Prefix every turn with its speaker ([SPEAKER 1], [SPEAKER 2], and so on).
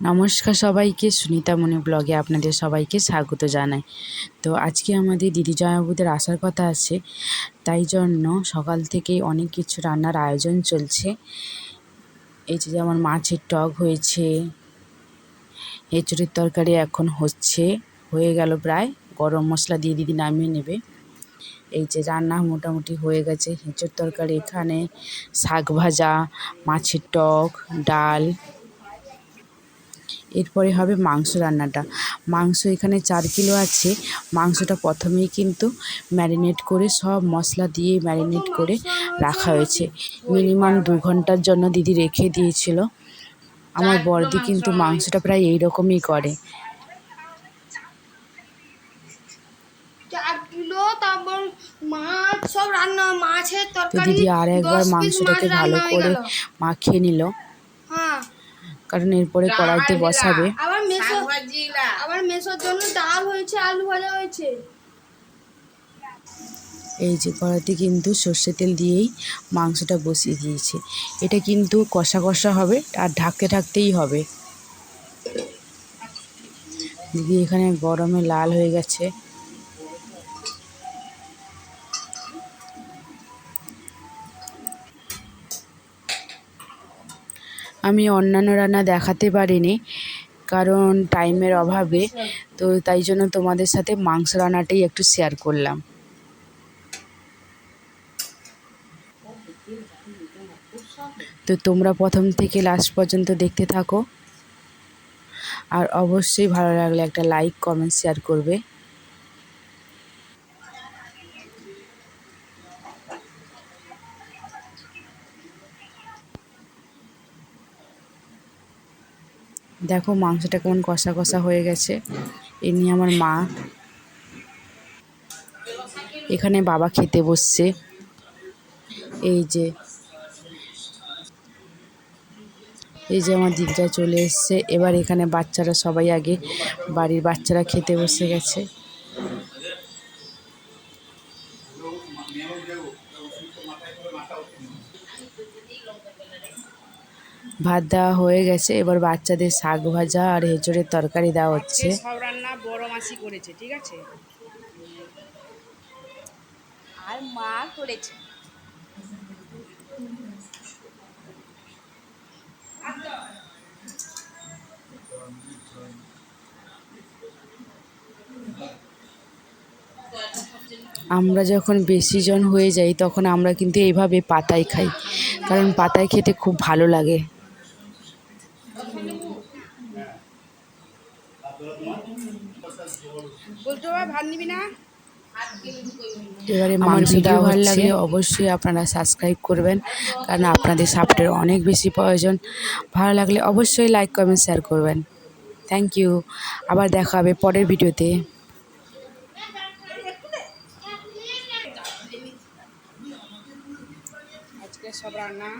[SPEAKER 1] নমস্কার সবাইকে, সুনিতা মনি ব্লগে আপনাদের সবাইকে স্বাগত জানাই। তো আজকে আমাদের দিদি জয়াবুদের আসার কথা আছে, তাই জন্য সকাল থেকেই অনেক কিছু রান্নার আয়োজন চলছে। এই যে যেমন মাছের টক হয়েছে, এঁচড়ের তরকারি এখন হচ্ছে, হয়ে গেল প্রায়, গরম মশলা দিয়ে দিদি নামিয়ে নেবে। এই যে রান্না মোটামুটি হয়ে গেছে এঁচড় তরকারি এখানে, শাক ভাজা, মাছের টক, ডাল এরপরে হবে মাংস রান্নাটা। মাংস এখানে চার কিলো আছে। মাংসটা প্রথমেই কিন্তু ম্যারিনেট করে সব মশলা দিয়ে ম্যারিনেট করে রাখা হয়েছে। মিনিমাম দু ঘণ্টার জন্য দিদি রেখে দিয়েছিল। আমার বড়দি কিন্তু মাংসটা প্রায় এই রকমই করে তো দিদি আর একবার মাংসটাকে ভালো করে মাখিয়ে নিল। কারণ এরপরে কড়াইতে বসাবে।
[SPEAKER 2] আবার মেসো আবার মেসোর জন্য ডাল হয়েছে আলু ভাজা হয়েছে।
[SPEAKER 1] এই যে কড়াইতে কিন্তু সর্ষে তেল দিয়েই মাংসটা বসিয়ে দিয়েছে। এটা কিন্তু কষা কষা হবে আর ঢাকতে ঢাকতেই হবে। দিদি এখানে গরমে লাল হয়ে গেছে। আমি অন্যান্য রান্না দেখাতে পারিনি, কারণ টাইমের অভাবে। তো তাই জন্য তোমাদের সাথে মাংস রান্নাটাই একটু শেয়ার করলাম। তো তোমরা প্রথম থেকে লাস্ট পর্যন্ত দেখতে থাকো। আর অবশ্যই ভালো লাগলে একটা লাইক কমেন্ট শেয়ার করবে। দেখো মাংসটা কেমন কষা কষা হয়ে গেছে। এ নিয়ে আমার মা। এখানে বাবা খেতে বসছে। এই যে। এই যে আমার দিদিরা চলে এসছে। এবার এখানে বাচ্চারা সবাই আগে বাড়ির বাচ্চারা খেতে বসে গেছে। ভাত দেওয়া হয়ে গেছে। এবার বাচ্চাদের শাক ভাজা আর এঁচড়ের তরকারি দেওয়া হচ্ছে।
[SPEAKER 3] সব রান্না বড় মাসি করেছে ঠিক আছে?
[SPEAKER 2] আর মা করেছে।
[SPEAKER 1] আমরা যখন বেশি জন হয়ে যাই তখন আমরা কিন্তু এইভাবে পাতায় খাই। কারণ পাতায় খেতে খুব ভালো লাগে।
[SPEAKER 3] বলতে ভাত নিবি না?
[SPEAKER 1] এবারে আমার ভিডিও ভালো লাগলে অবশ্যই আপনারা সাবস্ক্রাইব করবেন কারণ আপনাদের সাপোর্টের অনেক বেশি প্রয়োজন। ভালো লাগলে অবশ্যই লাইক কমেন্ট শেয়ার করবেন। থ্যাংক ইউ আবার দেখা হবে পরের ভিডিওতে।
[SPEAKER 3] আজকে সব রান্না।